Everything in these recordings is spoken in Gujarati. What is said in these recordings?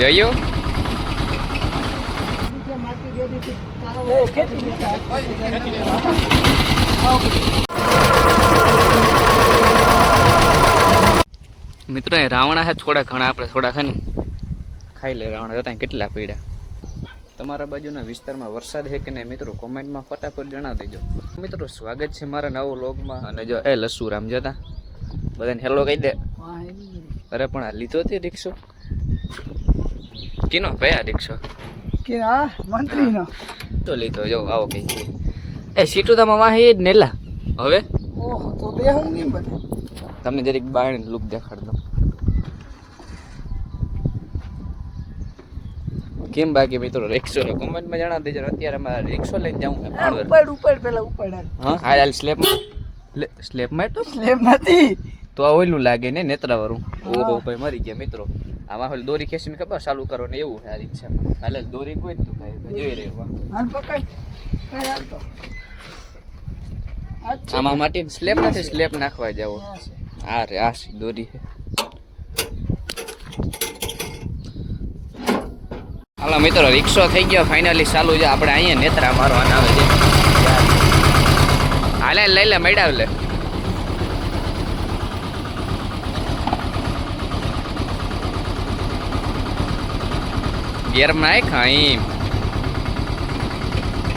જોયું મિત્રો એ રાવણા છે, થોડા ઘણા આપણે થોડા ખાને ખાઈ લે રાવણા, જતા કેટલા પીડા. તમારા બાજુના વિસ્તારમાં વરસાદ છે કે નહીં, મિત્રો? કોમેન્ટમાં ફટાફટ જણાવી દેજો. મિત્રો, સ્વાગત છે મારા નવો લોગમાં અને જો, એ લસુ રામ જતા. બધાને હેલો કહી દે. અરે, પણ આ લીધો તે રિક્ષો કીનો કયા રિક્ષો કે આ મંત્રીનો તો લીધો જો આવો કઈ એ સીટુ તમે વાહે જ નેલા હવે ઓહો તો બે હું કેમ બધે તમને જરીક બાયણ લુક દેખાડ કેમ બાકી મિત્રો રિક્ષો કોમેન્ટમાં જણાવી દેજો અત્યારે અમારે રિક્ષો લઈને જાઉં છે ઉપર ઉપાડ પેલા ઉપર હા હાલ હાલ સ્લેબમાં સ્લેબમાં તો સ્લેબ નથી તો આ ઓયલું લાગે ને નેત્રાવાળું. ઓહો ભાઈ મરી ગયા મિત્રો. આમાં ઓલી દોરી ખેંચીને ખબર ચાલુ કરો ને એવું છે. આ રિક્ષામાં હાલે દોરી કોઈ તું ભાઈ જોઈ રહ્યો છે. આમાં માટે સ્લેબ નથી સ્લેબ નાખવા જાવ આ રે આ દોરી. છે હાલો મિત્રો રિક્ષો થઈ ગયો. ફાઇનલી ચાલુ છે. આપણે અહીંયા નેત્રા મારવાના આવે છે. હાલે લઈ લે મેળાવ લે. ગેરમાં નાખ અહીં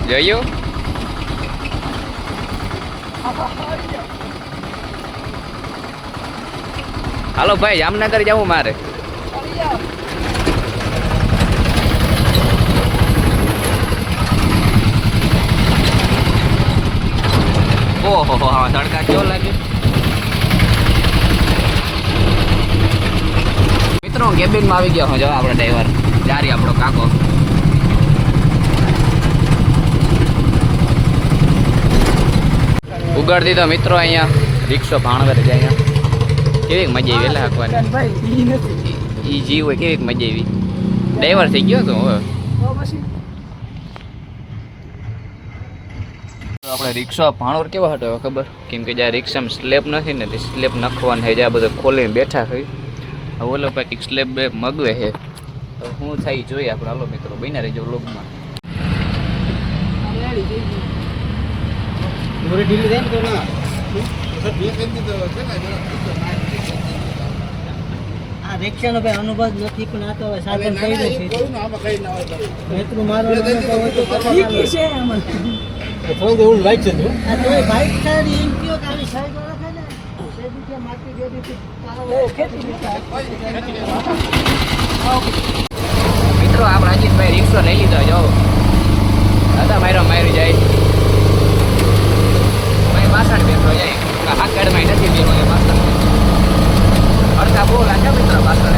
જોયું? હાલો ભાઈ, જામનગર જવું મારે. ઓહો, હો તડકા કેવો લાગે મિત્રો કેબિનમાં આવી ગયા હું જવા આપણો ડ્રાઈવર. જારી આપણો કાકો. ઉગાડ દીધો મિત્રો અહીંયા રિક્ષો ભાણવર છે અહીંયા. કેવી મજા આવી વેલા હાંકવાની. ભાઈ ઈ જીવ હોય કેવી મજા આવી. ડ્રાઈવર થઈ ગયો તો હવે. પછી. આપણે રિક્ષા ભાણોર કેવા હતો ખબર? કેમ કે જ્યાં રિક્ષામાં સ્લેબ નથી ને તે સ્લેબ નાખવાનું છે જ્યાં બધું ખોલીને બેઠા થઈ ઓલો પાછી સ્લેબ બે મગવે છે. તો હું થાય જોઈએ આપણે. હાલો મિત્રો બન્યા રહેજો લોગમાં રેડી થઈ આ રિક્ષાનો ભાઈ અનુભવ નથી પણ આ તો હવે સાધન કર્યું છે. એટલું મારો અનુભવ હોય તો. કરવા ઈ કી છે બાઈક સારી એમ કયો કે આવી સાઈડ ને. ખેતી મિત્રો આપણે અજીતભાઈ રિક્ષો લઈ લીધો, જો. દાદા મારો માર્યું જાય. ભાઈ પાછળ બેઠો જાય આ નથી બેઠો મિત્રો પાછળ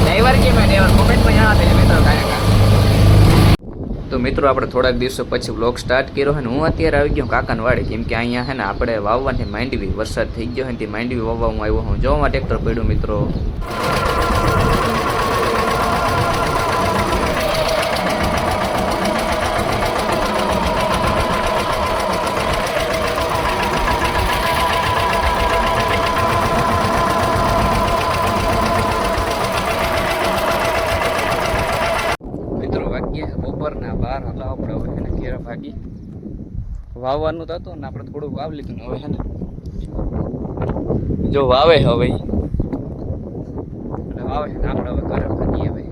ડ્રાઈવર કેમ ડ્રાઈવર? કોમેન્ટમાં જણાવી તો મિત્રો, આપણે થોડાક દિવસો પછી વ્લોગ સ્ટાર્ટ કર્યો અને હું અત્યારે આવી ગયો કાકાને કેમ કે અહીંયા છે ને, આપણે વાવવાની માંડવી વરસાદ થઈ ગયો હોય તે માંડવી વાવવા હું આવ્યો હું. જોવા ટ્રેક્ટર પડ્યું મિત્રો. વાગ્યા બપોરના બાર હતા, આપણે હવે એને ઘેર ભાગી. વાવવાનું તો હતું ને, આપણે થોડુંક વાવ લીધું ને હવે હે ને. જો વાવે હવે. એટલે વાવે ને, આપણે હવે ઘરે ભાગીએ હવે.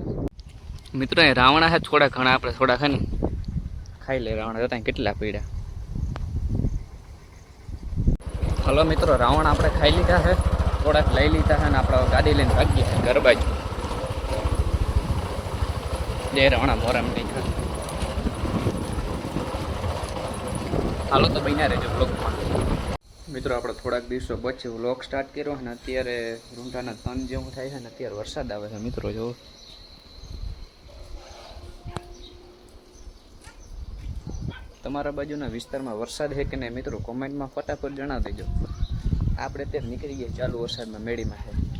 મિત્રો એ રાવણા છે, થોડા ઘણા, આપણે થોડા ને, ખાઈ લે રાવણા. જતા કેટલા પીડા હલો મિત્રો, રાવણ આપણે ખાઈ લીધા છે, થોડાક લઈ લીધા છે ને, આપણે ગાડી લઈને ભાગીએ છીએ ઘર બાજુ. જય રાવણા મોરામ નહીં હાલો તો બન્યા રહેજો બ્લોગમાં મિત્રો, આપણે થોડાક દિવસો પછી વ્લોગ સ્ટાર્ટ કર્યો અને અત્યારે રૂંઢાના તન જેવું થાય છે ને અત્યારે વરસાદ આવે છે મિત્રો, જો. તમારા બાજુના વિસ્તારમાં વરસાદ છે કે નહીં, મિત્રો? કોમેન્ટમાં ફટાફટ જણાવી દેજો આપણે અત્યારે નીકળી ગયા, ચાલુ વરસાદમાં મેળીમાં છે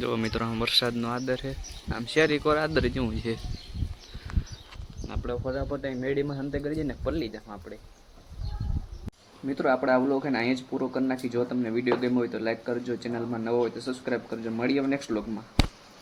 જો મિત્રો, આમ વરસાદનો આદર છે. આમ શેરી કોર આદર જેવું છે. આપણે ફટાફટ અહીં મેડીમાં હંતે કરી જઈને પલ્લી જામ આપણે. મિત્રો, આપણે આ વ્લોગ ને અહીંયા જ પૂરો કરી નાખી જો તમને વીડિયો ગમ્યો હોય તો લાઈક કરજો, ચેનલમાં નવો હોય તો સબસ્ક્રાઈબ કરજો. મળીએ નેક્સ્ટ વ્લોગમાં.